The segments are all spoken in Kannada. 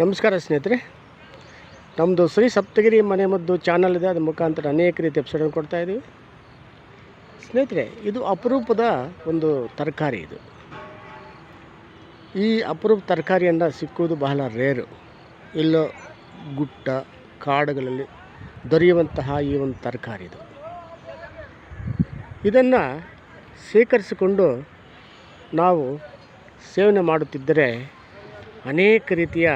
ನಮಸ್ಕಾರ ಸ್ನೇಹಿತರೆ. ನಮ್ಮದು ಶ್ರೀ ಸಪ್ತಗಿರಿ ಮನೆ ಮದ್ದು ಚಾನಲ್ ಇದೆ, ಅದ್ರ ಮುಖಾಂತರ ಅನೇಕ ರೀತಿ ಕೊಡ್ತಾ ಇದ್ದೀವಿ ಸ್ನೇಹಿತರೆ, ಇದು ಅಪರೂಪದ ಒಂದು ತರಕಾರಿ ಇದು. ಈ ಅಪರೂಪ ತರಕಾರಿಯನ್ನು ಸಿಕ್ಕುವುದು ಬಹಳ ರೇರು. ಎಲ್ಲೋ ಗುಟ್ಟ ಕಾಡುಗಳಲ್ಲಿ ದೊರೆಯುವಂತಹ ಈ ಒಂದು ತರಕಾರಿ ಇದು. ಇದನ್ನು ಶೇಖರಿಸಿಕೊಂಡು ನಾವು ಸೇವನೆ ಮಾಡುತ್ತಿದ್ದರೆ ಅನೇಕ ರೀತಿಯ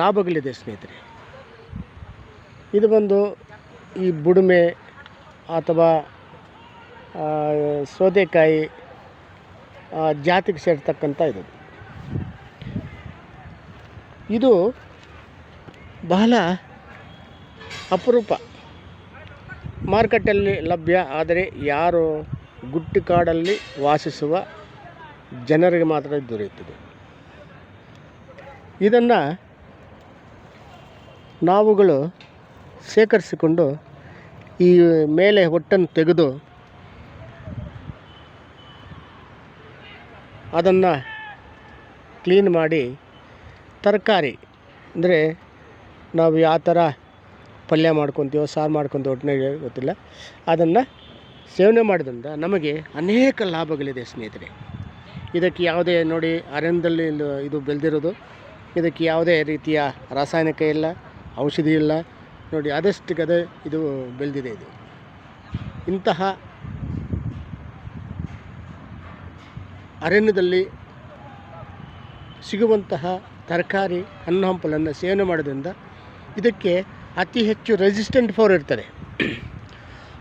ಲಾಭಗಳಿದೆ ಸ್ನೇಹಿತರೆ. ಇದು ಬಂದು ಈ ಬುಡುಮೆ ಅಥವಾ ಸೌದೆಕಾಯಿ ಜಾತಿಗೆ ಸೇರ್ತಕ್ಕಂಥ ಇದು. ಇದು ಬಹಳ ಅಪರೂಪ. ಮಾರುಕಟ್ಟೆಯಲ್ಲಿ ಲಭ್ಯ, ಆದರೆ ಯಾರು ಗುಟ್ಟು ಕಾಡಲ್ಲಿ ವಾಸಿಸುವ ಜನರಿಗೆ ಮಾತ್ರ ದೊರೆಯುತ್ತದೆ. ಇದನ್ನು ನಾವುಗಳು ಶೇಖರಿಸಿಕೊಂಡು ಈ ಮೇಲೆ ಹೊಟ್ಟನ್ನು ತೆಗೆದು ಅದನ್ನು ಕ್ಲೀನ್ ಮಾಡಿ ತರಕಾರಿ, ಅಂದರೆ ನಾವು ಯಾವ ಥರ ಪಲ್ಯ ಮಾಡ್ಕೊತೀವೋ, ಸಾರು ಮಾಡ್ಕೊತೀವೋ ಒಟ್ಟಿನಾಗೆ ಗೊತ್ತಿಲ್ಲ. ಅದನ್ನು ಸೇವನೆ ಮಾಡೋದ್ರಿಂದ ನಮಗೆ ಅನೇಕ ಲಾಭಗಳಿದೆ ಸ್ನೇಹಿತರೆ. ಇದಕ್ಕೆ ಯಾವುದೇ ನೋಡಿ ಅರಣ್ಯದಲ್ಲಿ ಇದು- ಇದು ಬೆಳೆದಿರೋದು, ಇದಕ್ಕೆ ಯಾವುದೇ ರೀತಿಯ ರಾಸಾಯನಿಕ ಇಲ್ಲ. ಔಷಧಿ ಇಲ್ಲ ನೋಡಿ ಅದಷ್ಟಕ್ಕದೇ ಇದು ಬೆಳೆದಿದೆ ಇದು. ಇಂತಹ ಅರಣ್ಯದಲ್ಲಿ ಸಿಗುವಂತಹ ತರಕಾರಿ ಹಣ್ಣು ಹಂಪಲನ್ನು ಸೇವನೆ ಮಾಡೋದ್ರಿಂದ ಇದಕ್ಕೆ ಅತಿ ಹೆಚ್ಚು ರೆಸಿಸ್ಟೆಂಟ್ ಫೋರ್ ಇರ್ತದೆ.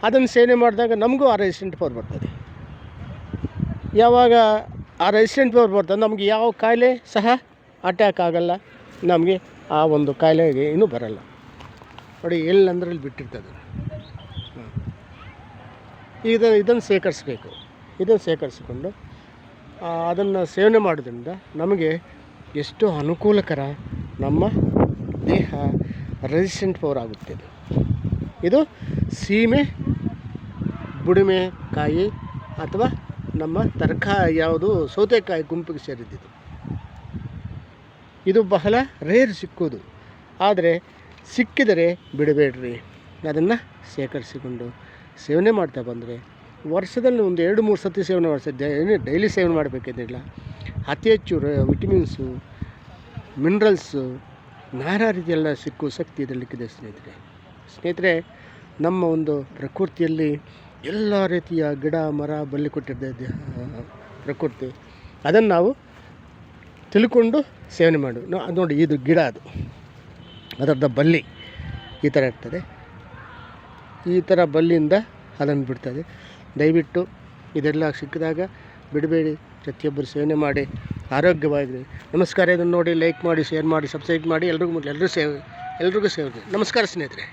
ಅದನ್ನು ಸೇವನೆ ಮಾಡಿದಾಗ ನಮಗೂ ಆ ರೆಸಿಸ್ಟೆಂಟ್ ಫೋರ್ ಬರ್ತದೆ. ಯಾವಾಗ ಆ ರೆಸಿಸ್ಟೆಂಟ್ ಫೋರ್ ಬರ್ತದೆ? ನಮಗೆ ಯಾವ ಕಾಯಿಲೆ ಸಹ ಅಟ್ಯಾಕ್ ಆಗಲ್ಲ. ನಮಗೆ ಆ ಒಂದು ಕಾಯಿಲೆಗೆ ಇನ್ನೂ ಬರಲ್ಲ. ನೋಡಿ ಎಲ್ಲಂದ್ರಲ್ಲಿ ಬಿಟ್ಟಿರ್ತದೆ. ಇದು ಇದನ್ನು ಶೇಖರಿಸ್ಬೇಕು. ಇದನ್ನು ಶೇಖರಿಸಿಕೊಂಡು ಅದನ್ನು ಸೇವನೆ ಮಾಡೋದ್ರಿಂದ ನಮಗೆ ಎಷ್ಟು ಅನುಕೂಲಕರ ನಮ್ಮ ದೇಹ ರೆಸಿಸ್ಟೆಂಟ್ ಪವರ್ ಆಗುತ್ತೆ ಇದು. ಸೀಮೆ, ಬುಡಿಮೆ ಕಾಯಿ ಅಥವಾ ನಮ್ಮ ತರಕಾರಿ, ಯಾವುದು ಸೌತೆಕಾಯಿ ಗುಂಪಿಗೆ ಸೇರಿದ್ದಿದ್ದು ಇದು ಬಹಳ ರೇರ್ ಸಿಕ್ಕೋದು. ಆದರೆ ಸಿಕ್ಕಿದರೆ ಬಿಡಬೇಡ್ರಿ. ಅದನ್ನು ಶೇಖರಿಸಿಕೊಂಡು ಸೇವನೆ ಮಾಡ್ತಾ ಬಂದರೆ ವರ್ಷದಲ್ಲಿ ಒಂದು ಎರಡು ಮೂರು ಸತಿ ಸೇವನೆ ಮಾಡಿಸಿದ್ದೆ ಏನು ಡೈಲಿ ಸೇವನೆ ಮಾಡಬೇಕೇನಿಲ್ಲ. ಅತಿ ಹೆಚ್ಚು ವಿಟಮಿನ್ಸು ಮಿನರಲ್ಸು ನಾನಾ ರೀತಿಯೆಲ್ಲ ಸಿಕ್ಕುವ ಶಕ್ತಿ ಇದರಲ್ಲಿಕ್ಕಿದೆ ಸ್ನೇಹಿತರೆ. ಸ್ನೇಹಿತರೆ ನಮ್ಮ ಒಂದು ಪ್ರಕೃತಿಯಲ್ಲಿ ಎಲ್ಲ ರೀತಿಯ ಗಿಡ ಮರ ಬಳ್ಳಿ ಕೊಟ್ಟಿರ್ತದೆ ಆ, ಪ್ರಕೃತಿ. ಅದನ್ನು ನಾವು ತಿಳ್ಕೊಂಡು ಸೇವನೆ ಮಾಡು. ನೋಡಿ, ಇದು ಗಿಡ ಅದು. ಅದರದ ಬಲ್ಲಿ ಈ ಥರ ಇರ್ತದೆ. ಈ ಥರ ಬಲ್ಲಿಯಿಂದ ಅದನ್ನು ಬಿಡ್ತದೆ ದಯವಿಟ್ಟು ಇದೆಲ್ಲ ಸಿಕ್ಕಿದಾಗ ಬಿಡಬೇಡಿ. ಪ್ರತಿಯೊಬ್ಬರು ಸೇವನೆ ಮಾಡಿ, ಆರೋಗ್ಯವಾಗಿರಿ. ನಮಸ್ಕಾರ. ಇದನ್ನು ನೋಡಿ, ಲೈಕ್ ಮಾಡಿ, ಶೇರ್ ಮಾಡಿ, ಸಬ್ಸ್ಕ್ರೈಬ್ ಮಾಡಿ. ಎಲ್ರಿಗೂ ಎಲ್ಲರೂ ಸೇವೆ, ಎಲ್ರಿಗೂ ಸೇವೆ. ನಮಸ್ಕಾರ ಸ್ನೇಹಿತರೆ.